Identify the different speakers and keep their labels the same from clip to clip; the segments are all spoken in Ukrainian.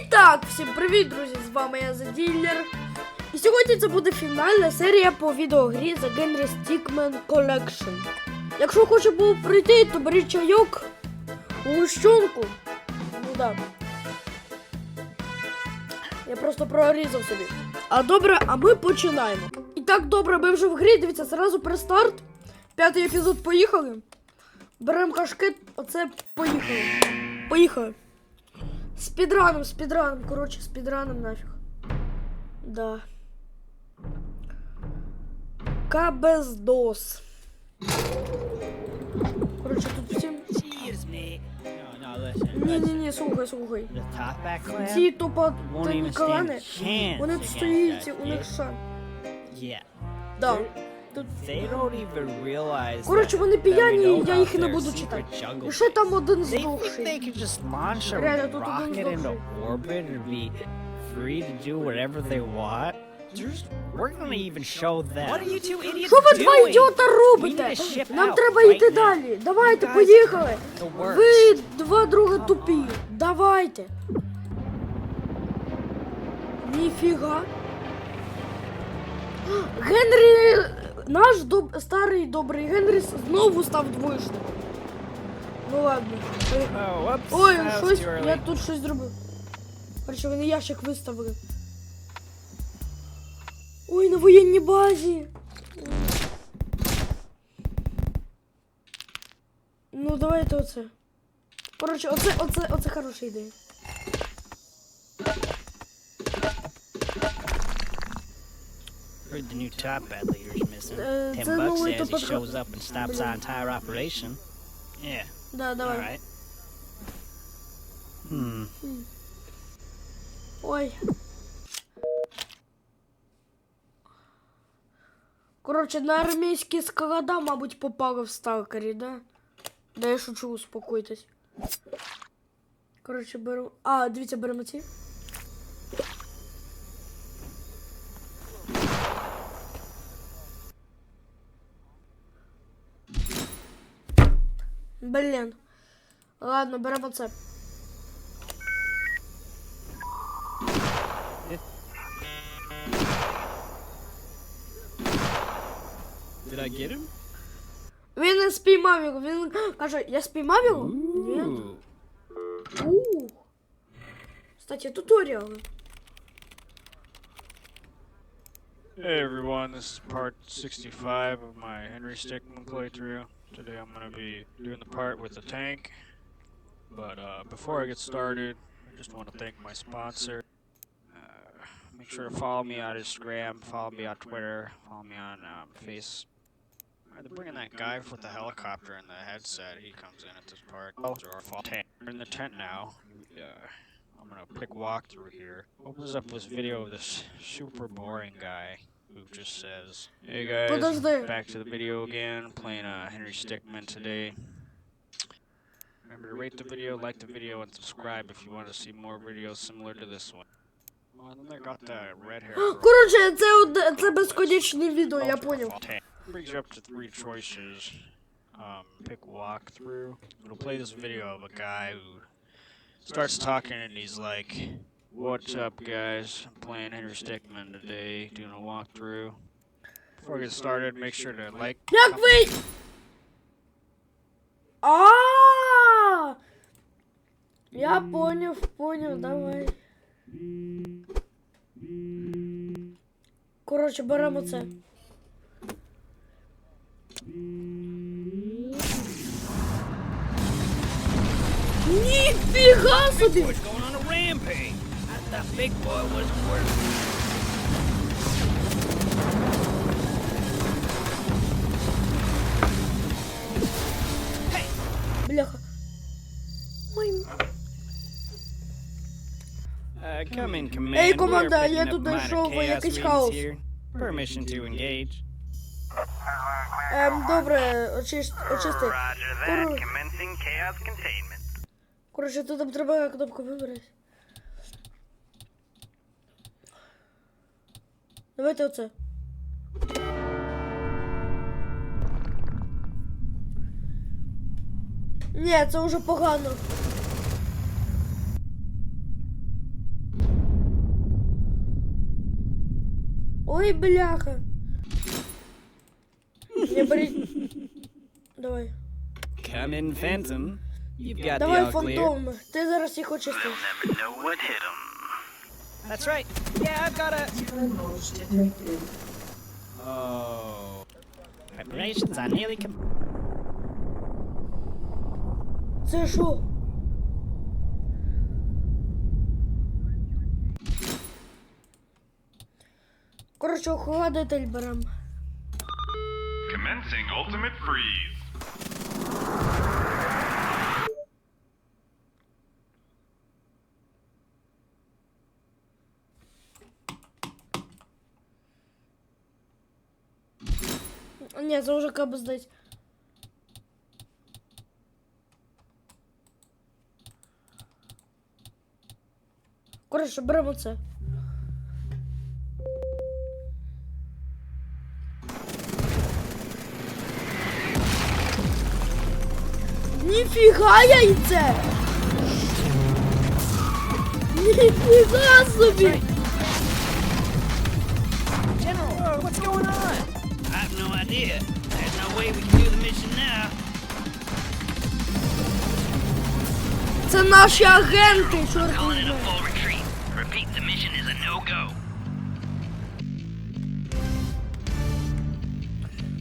Speaker 1: І так, всім привіт, друзі! З вами я Заділлер. І сьогодні це буде фінальна серія по відеогрі The Genry Stickman Collection. Якщо хоче було прийти, то беріть чайок, гущонку. Ну да. Я просто прорізав собі. А добре, а ми починаємо. І так, добре, ми вже в грі. Дивіться, зразу престарт. П'ятий епізод поїхали. Беремо кашкет, оце поїхали. Поїхали. Спідраном, спідраном, коротше, спідраном нафіг. Да. Кабездос. Коротше, тут ні, ні, слухай, слухай. Ці тупо
Speaker 2: chance
Speaker 1: вони стоїть, у них шан. Да. Тут.
Speaker 2: They don't even realize
Speaker 1: Коротше, вони п'яні,
Speaker 2: know
Speaker 1: я їх і не буду читати. І ще там один
Speaker 2: They think they
Speaker 1: здохший. Реально, тут один здохший.
Speaker 2: free to do whatever they want? We're gonna even show them. What are you two idiots
Speaker 1: Що ви два ідіота робите? Нам треба
Speaker 2: right
Speaker 1: йти
Speaker 2: now.
Speaker 1: далі. Давайте, поїхали. Ви два друга тупі. Давайте. Ніфіга. Генрі. Наш доб... старий добрий Генрі знову став двоєчником. Ну ладно.
Speaker 2: Oh.
Speaker 1: Ой, щось. Я тут щось зробив. Короче, вони ящик виставили. Ой, на воєнній базі. Ну, давайте оце. Коротше, оце, оце, оце хороша ідея.
Speaker 2: Heard the new top bat leader's
Speaker 1: Uh,
Speaker 2: Ten
Speaker 1: це
Speaker 2: bucks
Speaker 1: новий
Speaker 2: says he shows up and stops our entire operation. Yeah,
Speaker 1: Да, давай.
Speaker 2: alright. Hmm.
Speaker 1: Ой. Коротше, на армійські склада, мабуть, попали в сталкері, да? Да я шучу, успокойтесь. Коротше, беру. А, дивіться, беремо ці. Блін. Ладно, беремо це.
Speaker 2: Did I get him?
Speaker 1: Він не спіймав його. Він каже, я спіймав його? Ні.
Speaker 2: Ooh.
Speaker 1: У. Кстати, туторіали.
Speaker 3: Hey everyone, this is part 65 of my Henry Stickmin playthrough. Today I'm going to be doing the part with the tank. But uh, before I get started, I just want to thank my sponsor. Uh, make sure to follow me on Instagram, follow me on Twitter, follow me on um, Face. They're bringing that guy with the helicopter and the headset. He comes in at this part. Oh. We're in the tent now. Uh, I'm gonna quick walkthrough here. Opens up this video of this super boring guy who just says, "Hey guys,
Speaker 1: Подожди.
Speaker 3: back to the video again. Playing uh, Henry Stickmin today. Remember to rate the video, like the video, and subscribe if you want to see more videos similar to this one." Well, and then they got the red hair. girl.
Speaker 1: Коротше, це, од- це безконечне відео, я
Speaker 3: Ultra
Speaker 1: поняв.
Speaker 3: Fault Tank. Brings you up to three choices. Um, pick walkthrough. It'll play this video of a guy who starts talking and he's like, "What's up, guys? I'm playing Henry Stickmin today, doing a walkthrough." Before we get started, make sure to like.
Speaker 1: Як ви. А! Я поняв, поняв, давай. Коротше, беремо це. Ніфіга собі!
Speaker 2: Thought Big Boy was worth.
Speaker 1: Бляха. Ой,
Speaker 2: Uh.
Speaker 1: Ей, команда, я тут знайшов якийсь хаос.
Speaker 2: Permission to engage.
Speaker 1: Ем, добре, очист, очисти.
Speaker 4: That.
Speaker 1: Коротше, тут треба кнопку вибрати. Давайте оце. Ні, це вже погано. Ой, бляха. Не бери. Давай.
Speaker 2: Come in, Phantom. You've got
Speaker 1: Давай,
Speaker 2: the
Speaker 1: фантом. Ти зараз їх очистиш.
Speaker 2: That's right. Yeah, I've got a. Oh. Preparations are nearly com-
Speaker 1: Це що? Коротше, охолодитель берем.
Speaker 5: Commencing ultimate freeze.
Speaker 1: Ні, це вже кабы здать. Коротше, беремо це. Ніфіга яйце! Ніфіга собі!
Speaker 2: Idea. There's no way we can do the mission now.
Speaker 1: Це наші агенти, чорт
Speaker 4: Calling
Speaker 1: не
Speaker 4: it a
Speaker 1: знає.
Speaker 4: full retreat. Repeat, the mission is a no-go.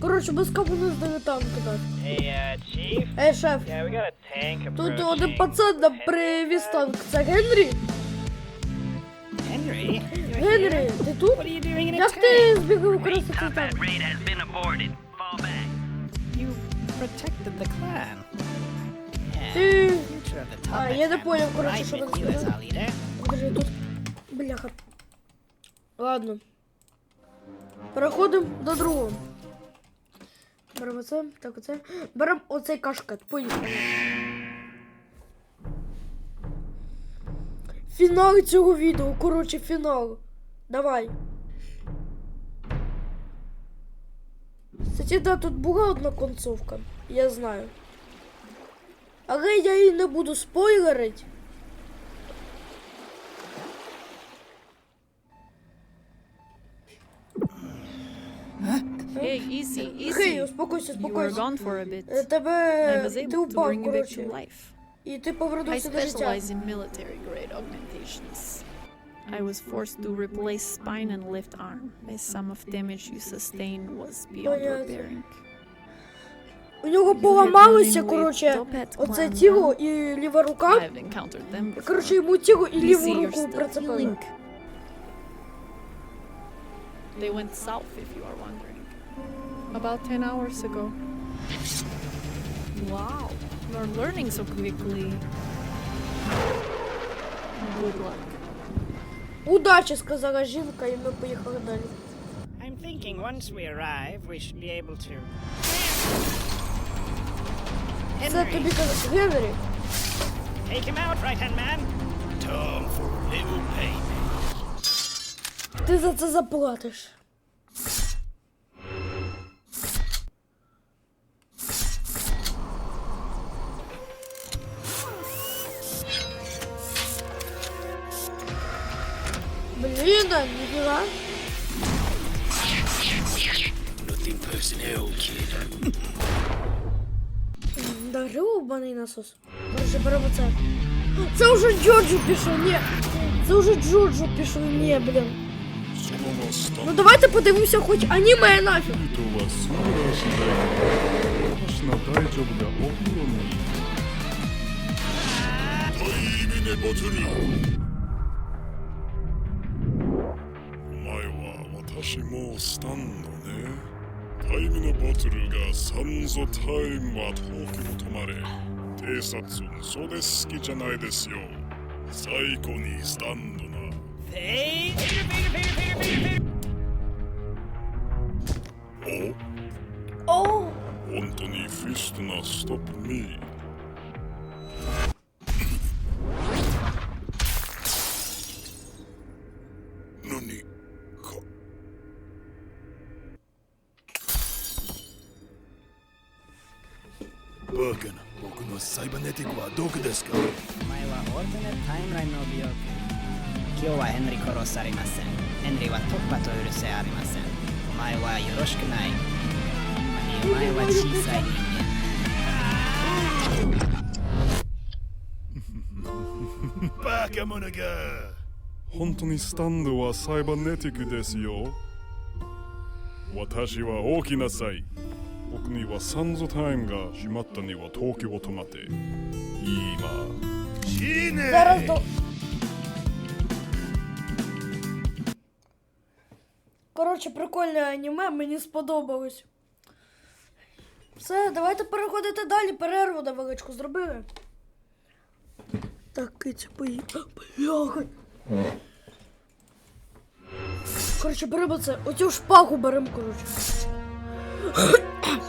Speaker 1: Коротше, без кабу не здає танк кидати.
Speaker 2: Hey, uh, Chief.
Speaker 1: Ей, шеф,
Speaker 2: Yeah, we got a tank
Speaker 1: тут один пацан нам привіз танк. Це Генрі? Генрі, ти тут? Як ти збіг
Speaker 4: Repeat,
Speaker 1: використати
Speaker 4: combat
Speaker 1: танк?
Speaker 4: raid has been aborted. Fall back.
Speaker 2: You protected the clan. Yeah.
Speaker 1: Ти... А, я не понял, короче, що
Speaker 2: leader.
Speaker 1: Подожди, тут... Бляха. Ладно. Переходимо до другого. Беремо це, так оце. Беремо оцей кашкет. Поїхали. Фінал цього відео. Коротше, фінал. Давай. Кстати, да, тут була одна концовка. Я знаю. Але я її не буду спойлерить.
Speaker 6: Hey, easy,
Speaker 1: Хей, успокойся, успокойся. Е, Тебе ти упав, коротше. І ти повернувся до життя.
Speaker 6: specialize in military grade augmentations. I was forced to replace spine and left arm, as some of damage you sustained was beyond
Speaker 1: Понятно.
Speaker 6: repairing.
Speaker 1: У нього
Speaker 6: You had
Speaker 1: поламалося,
Speaker 6: run-in with
Speaker 1: коротше,
Speaker 6: Topet
Speaker 1: оце
Speaker 6: clan,
Speaker 1: тіло
Speaker 6: huh?
Speaker 1: і ліва рука.
Speaker 6: I've encountered them before.
Speaker 1: Коротше, йому тіло і
Speaker 6: You
Speaker 1: ліву
Speaker 6: see, you're
Speaker 1: руку
Speaker 6: still
Speaker 1: прицепили.
Speaker 6: healing. They went south, if you are wondering. About 10 hours ago. Wow, you're learning so quickly. Good luck.
Speaker 1: Удачі, сказала жінка, і ми поїхали далі.
Speaker 2: I'm thinking once we arrive, we should be able to.
Speaker 1: Це тобі кажуть, Генрі.
Speaker 2: take him out, right hand man.
Speaker 5: Tom for a little pain.
Speaker 1: Ти за це заплатиш.
Speaker 5: Nothing personnel, kid.
Speaker 1: Дарубаний насос. Короче, беремо це. Це уже Джорджу пішов, ні. Це уже Джорджу пішов, ні, блін. Ну давайте подивимося хоч аніме нафіг.
Speaker 7: 私もうスタンドね。タイムのボトルがサンゾタイムは東京に泊まれ。偵察それ好きじゃないですよ。最後にスタンドな。
Speaker 2: Hey, Peter, Peter, Peter, Peter, Peter, Peter.
Speaker 7: お本当にフィストなストップミー
Speaker 5: ティックはどこですか
Speaker 2: ？My uh, alternate timeline will be okay. 今日はヘンリ殺されません。ヘンリは突破と許せありません。お前はよろしくない。お前は小さい人間。
Speaker 5: バカ者が。
Speaker 7: 本当にスタンドはサイバネティックですよ。私は大きなさい僕にはサンズタイムが閉まったには東京を止まって今
Speaker 5: 死ね
Speaker 1: Зараз до. Коротше, прикольне аніме, мені сподобалось. Все, давайте переходити далі. Перерву невеличку зробили. Так, киця поїхала. Бляха. Коротше, беремо це. Оцю шпагу беремо, коротше.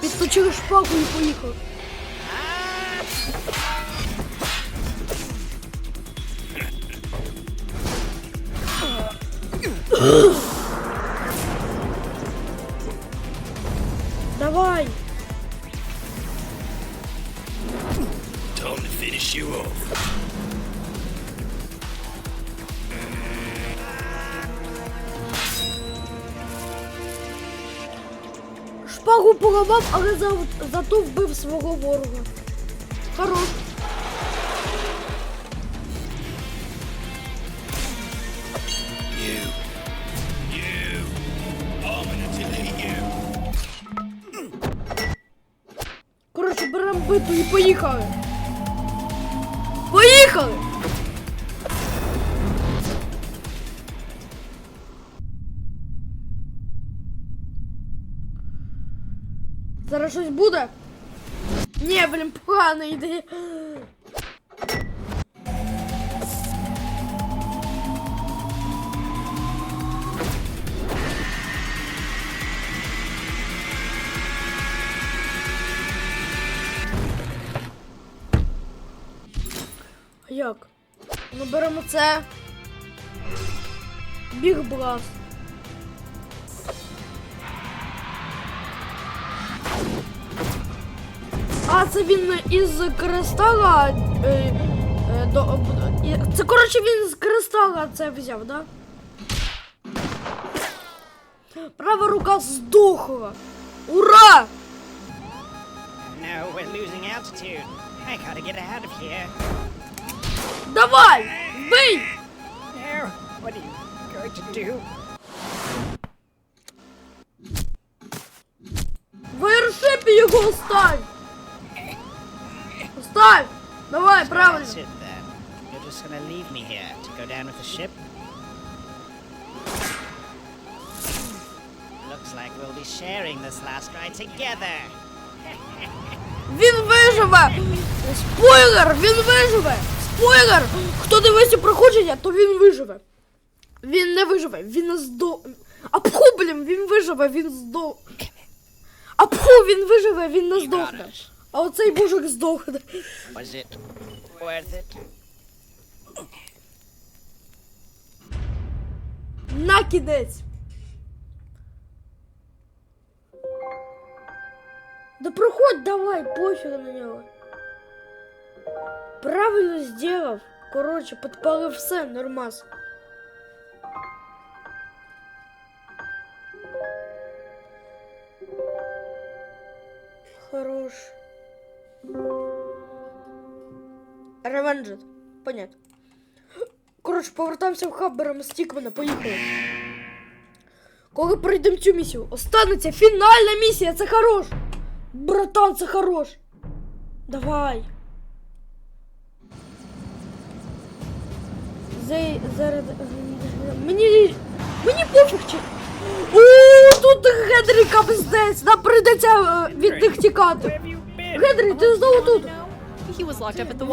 Speaker 1: Підточили шпаку і поїхав. Давай! Але за, зато вбив свого ворога. Хорош. Зараз щось буде? Ні, блін, погана ідея. Як? Ну беремо це. Біг бласт. А, це він із кристала. Е, е, це, коротше, він з кристала це взяв, да? Права рука здохла. Ура!
Speaker 2: No, we're losing altitude. I gotta get out of here.
Speaker 1: Давай! Бий!
Speaker 2: No, what are you going to do?
Speaker 1: В аершипі його оставь! Оставь! Давай, правильно!
Speaker 2: That's it then. You're just gonna leave me here to go down with the ship? Looks like we'll be sharing this last ride together.
Speaker 1: Він виживе! Спойлер! Він виживе! Спойлер! Хто дивився проходження, то він виживе. Він не виживе, він здо. А пху, блін, він виживе, він здо. А пху, він виживе, він не здохне.
Speaker 2: It.
Speaker 1: А оцей мужик здохне.
Speaker 2: Was it worth it?
Speaker 1: На кінець. Да проходь давай, пофіг на нього. Правильно сделав. Коротше, підпалив все, нормас. Хорош. Ревенджет. Понятно. Коротше, повертаємося в хаб, беремо стікмена, поїхали. Коли пройдемо цю місію, останеться фінальна місія, це хорош! Братан, це хорош! Давай! Зей, зараз... Мені... Мені пофіг чи... О, тут Генрі капздець! Нам прийдеться е, від них тікати! Генрі, ти знову тут!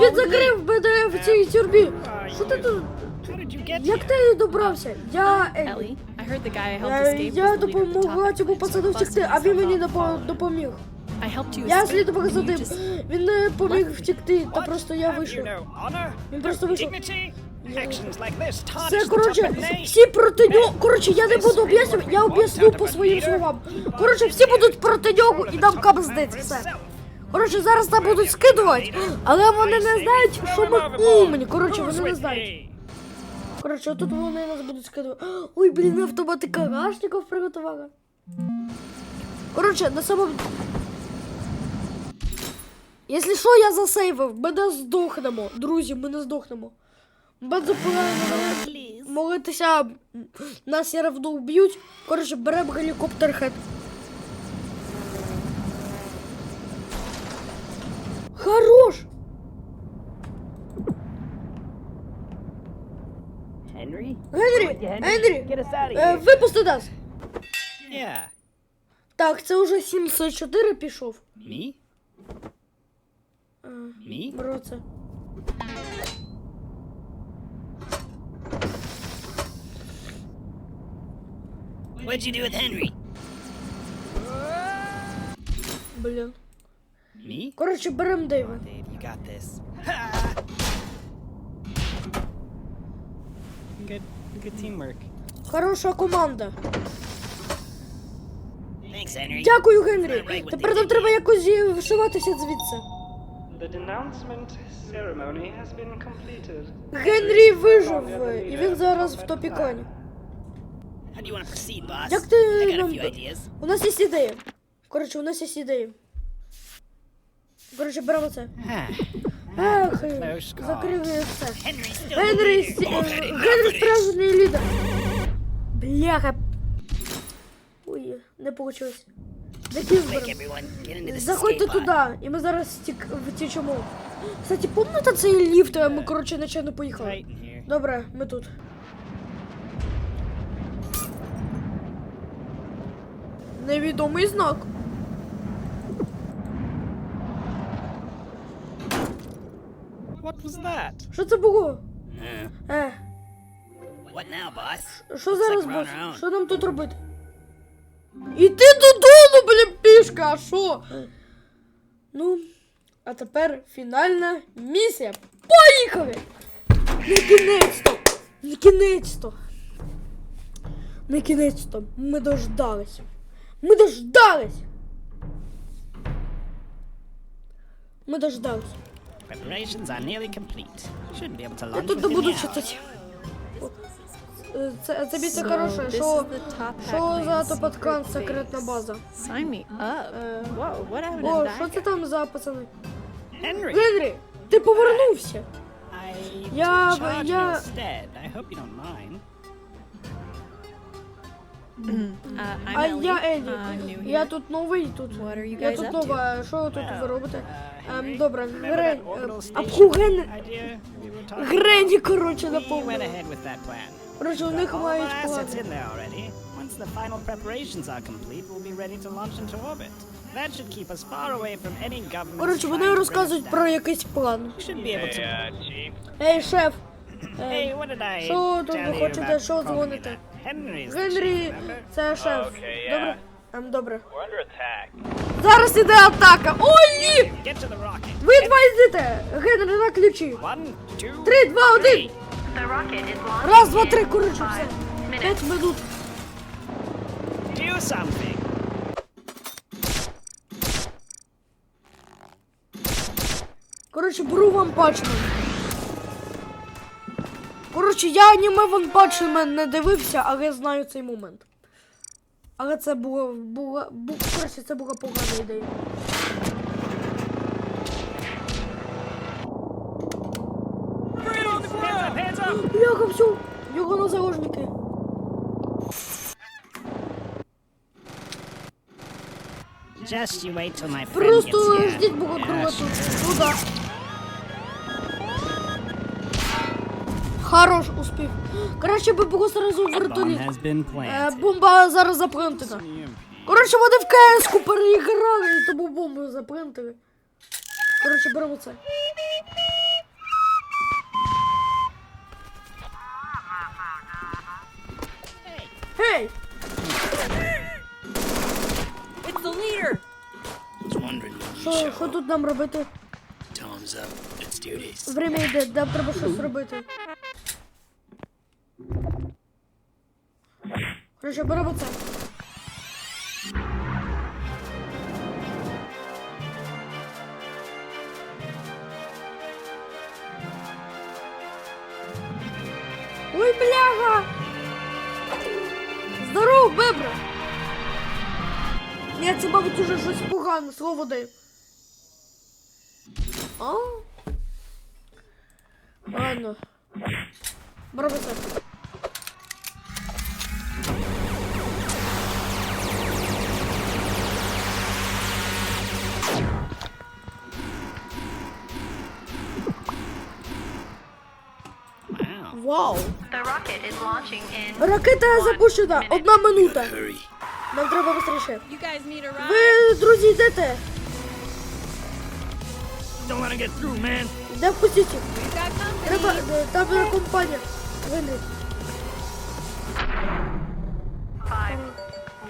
Speaker 1: Він закрив мене в цій тюрмі! Що ти тут? Як ти добрався? Я... е,
Speaker 6: the guy
Speaker 1: Я, допомогла цьому пацану втекти, а він мені допоміг. Я слідував за ним. Він не поміг втекти, та просто я вийшов. Він просто вийшов. Це коротше, всі проти нього. Коротше, я не буду об'яснювати, я об'ясню по своїм словам. Коротше, всі будуть проти нього і нам капздець все. Коротше, зараз там будуть скидувати, але вони не знають, що ми умні. Коротше, вони не знають. Коротше, тут вони нас будуть скидувати. Ой, блін, автомати калашників приготували. Коротше, на самому... Якщо що, я засейвив, ми не здохнемо. Друзі, ми не здохнемо. Без зупинення молитися, нас все равно вб'ють. Коротше, беремо гелікоптер хед. Хорош!
Speaker 2: Henry?
Speaker 1: Генрі! Генрі!
Speaker 2: Get us out of
Speaker 1: Е,
Speaker 2: here.
Speaker 1: випусти нас!
Speaker 2: Yeah.
Speaker 1: Так, це вже 704 пішов.
Speaker 2: Me?
Speaker 1: Е,
Speaker 2: Me?
Speaker 1: Бро, це.
Speaker 2: What'd you do with Henry?
Speaker 1: Блін.
Speaker 2: Me?
Speaker 1: Коротше, беремо Дейва.
Speaker 2: Dave, you got this. Good, good teamwork.
Speaker 1: Хороша команда.
Speaker 2: Thanks, Henry.
Speaker 1: Дякую, Генрі. Тепер нам треба якось вшиватися звідси.
Speaker 8: The denouncement ceremony has been completed.
Speaker 1: Генрі вижив, е, і він зараз в топі клані.
Speaker 2: How do you want to proceed, boss?
Speaker 1: Як ти
Speaker 2: I got a
Speaker 1: нам-
Speaker 2: few ideas.
Speaker 1: У нас є ідеї. Коротше, у нас є ідеї. Коротше, беремо це. Ах,
Speaker 2: Close call.
Speaker 1: все. Генрі, е, Генрі справжній лідер. Бляха. Ой, не вийшло. Закіз
Speaker 2: Quick,
Speaker 1: беремо.
Speaker 2: everyone, get into this
Speaker 1: Заходьте туди, і ми зараз стік втічемо. Кстати, пам'ятаєте цей ліфт? Ми, коротше, нечайно поїхали. Добре, ми тут. Невідомий знак.
Speaker 2: What was that?
Speaker 1: Що це було?
Speaker 2: Uh,
Speaker 1: Е,
Speaker 2: what now, boss?
Speaker 1: що зараз, бос? Що нам тут робити? Іти додому, блін, пішка, а що? Ну, а тепер фінальна місія. Поїхали! На кінець-то! На кінець-то! На кінець-то ми дождались. Ми дождались! Ми дождались.
Speaker 2: Preparations are nearly complete. Should be able to
Speaker 1: Я
Speaker 2: launch
Speaker 1: тут не буду
Speaker 2: the hour.
Speaker 1: читати. Е, Це, це місце
Speaker 6: So,
Speaker 1: хороше.
Speaker 6: this
Speaker 1: Що,
Speaker 6: is the top
Speaker 1: що
Speaker 6: Hackman
Speaker 1: за топоткан секретна
Speaker 6: base.
Speaker 1: база?
Speaker 6: Sign me up.
Speaker 1: Е,
Speaker 6: Whoa, what happened
Speaker 1: О,
Speaker 6: to
Speaker 1: що
Speaker 6: that
Speaker 1: це
Speaker 6: guy?
Speaker 1: там за пацани?
Speaker 2: Henry,
Speaker 1: Генрі, ти повернувся.
Speaker 2: I
Speaker 1: Я-
Speaker 2: took charge
Speaker 1: я-
Speaker 2: instead. I hope you don't mind.
Speaker 6: Uh,
Speaker 1: А я
Speaker 6: Uh, here.
Speaker 1: Я тут новий тут. Я тут нова. Що ви тут ви робите?
Speaker 2: uh,
Speaker 1: Ем, добре,
Speaker 2: remember
Speaker 1: Грень.
Speaker 2: that orbital
Speaker 1: А
Speaker 2: station
Speaker 1: пху Ген...
Speaker 2: idea we were talking
Speaker 1: Грені, коротше, наповнили. Коротше, у них мають
Speaker 2: already. Once the final preparations are complete, we'll be ready to launch into orbit. That should keep us far away from any government.
Speaker 1: Коротше, вони розказують про якийсь план. Ей, шеф. Ем, Що тут ви хочете, що дзвоните? Генрі, це шеф.
Speaker 8: Okay,
Speaker 1: Добре? Ем, добре. Зараз іде атака. Ой, ні! Ви два йдете. Генрі на ключі. Три, два, один. Раз, два, три, коротше, все. П'ять минут. Коротше, беру вам пачмен. Коротше, я аніме Ван Пачмен не дивився, але знаю цей момент. Але це було, було, бу, коротше, це була погана ідея. Бляха, все, його на заложники.
Speaker 2: Just you wait till my friend
Speaker 1: Просто ждіть бога друга тут. Ну да. Хорош успіх. Краще би було сразу в вертоліт. Е, бомба зараз запринтена. Коротше, вони в КС-ку переіграли, і тому бомбу запринтили. Коротше, беремо це.
Speaker 5: When
Speaker 1: Що, що тут нам робити? Время йде, нам треба щось робити. Коротше, беремо це. Ой, бляга! Здоров, бебра! Ні, це, мабуть, уже щось погане, слово даю. А? Ладно. Браво, Ракета запущена. Одна минута. Нам треба швидше.
Speaker 6: Ride?
Speaker 1: Ви, друзі, йдете. Де впустіть. Треба, е, там компанія. Винні.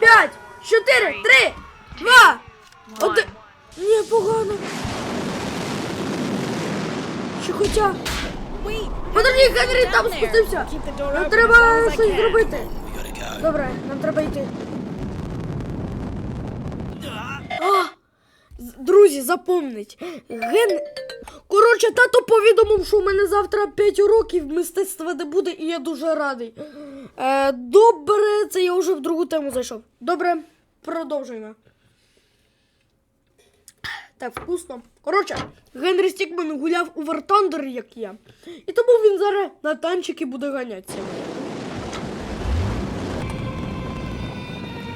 Speaker 1: П'ять, чотири, три, два, один. Ні, погано. Чи хоча. Подожди, Генрі там спустився. Нам треба щось зробити. Добре, нам треба йти. А, друзі, запомніть. Ген... Коротше, тато повідомив, що у мене завтра 5 уроків мистецтва не буде, і я дуже радий. Е, добре, це я вже в другу тему зайшов. Добре, продовжуємо. Так, вкусно. Коротше, Генрі Стікман гуляв у War Thunder, як я. І тому він зараз на танчики буде ганятися.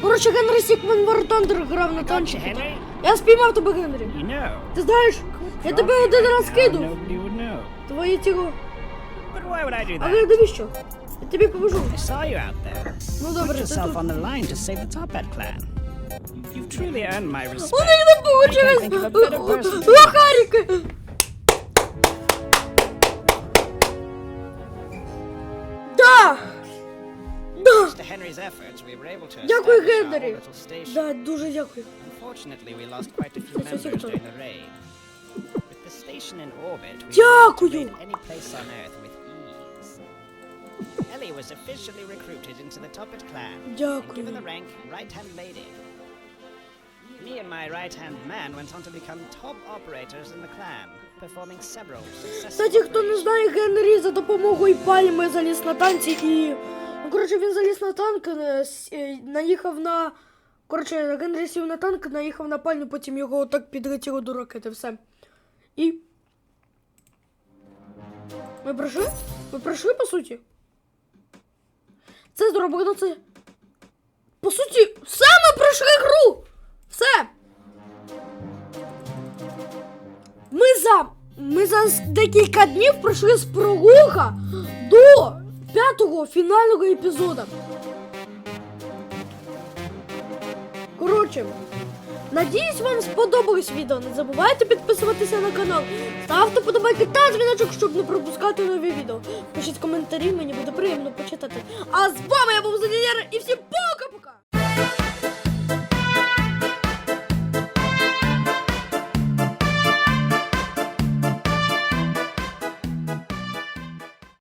Speaker 1: Коротше, Генрі Стікман War Thunder грав на танчики. Я спіймав тебе, Генрі. Ти знаєш, я тебе один раз кидав. Твоє тіло. Але навіщо? Я тобі поможу. Ну добре, ти тут.
Speaker 2: You've truly earned my respect.
Speaker 1: них не
Speaker 2: to
Speaker 1: Лохарики. Да. Да.
Speaker 2: Thanks Henry's efforts, we were able to
Speaker 1: Дякую,
Speaker 2: establish our
Speaker 1: Генрі.
Speaker 2: orbital station.
Speaker 1: Да, дуже дякую.
Speaker 2: Unfortunately, we lost quite a few
Speaker 1: Це
Speaker 2: members during the raid. With the station in orbit, we
Speaker 1: Дякую.
Speaker 2: raid any place on Earth with ease. Ellie was officially recruited into the Toppet clan and
Speaker 1: Дякую.
Speaker 2: given the rank right-hand lady. Me and my right-hand man went on to become top operators in the clan, performing several successful
Speaker 1: Кстати, хто не знає, Генрі за допомогою пальми заліз на танці і. Ну, коротше, він заліз на танк, с- е, наїхав на. Коротше, Генрі сів на танк, наїхав на пальму, потім його так підлетіло до ракети, все. І. Ми пройшли? Ми пройшли, по суті? Це зроблено це. По суті, все ми пройшли гру! Все! Ми за. Ми за декілька днів пройшли з пролога до п'ятого фінального епізоду. Коротше, надіюсь, вам сподобалось відео. Не забувайте підписуватися на канал, ставте подобайки та дзвіночок, щоб не пропускати нові відео. Пишіть коментарі, мені буде приємно почитати. А з вами я був Занінєр і всім пока!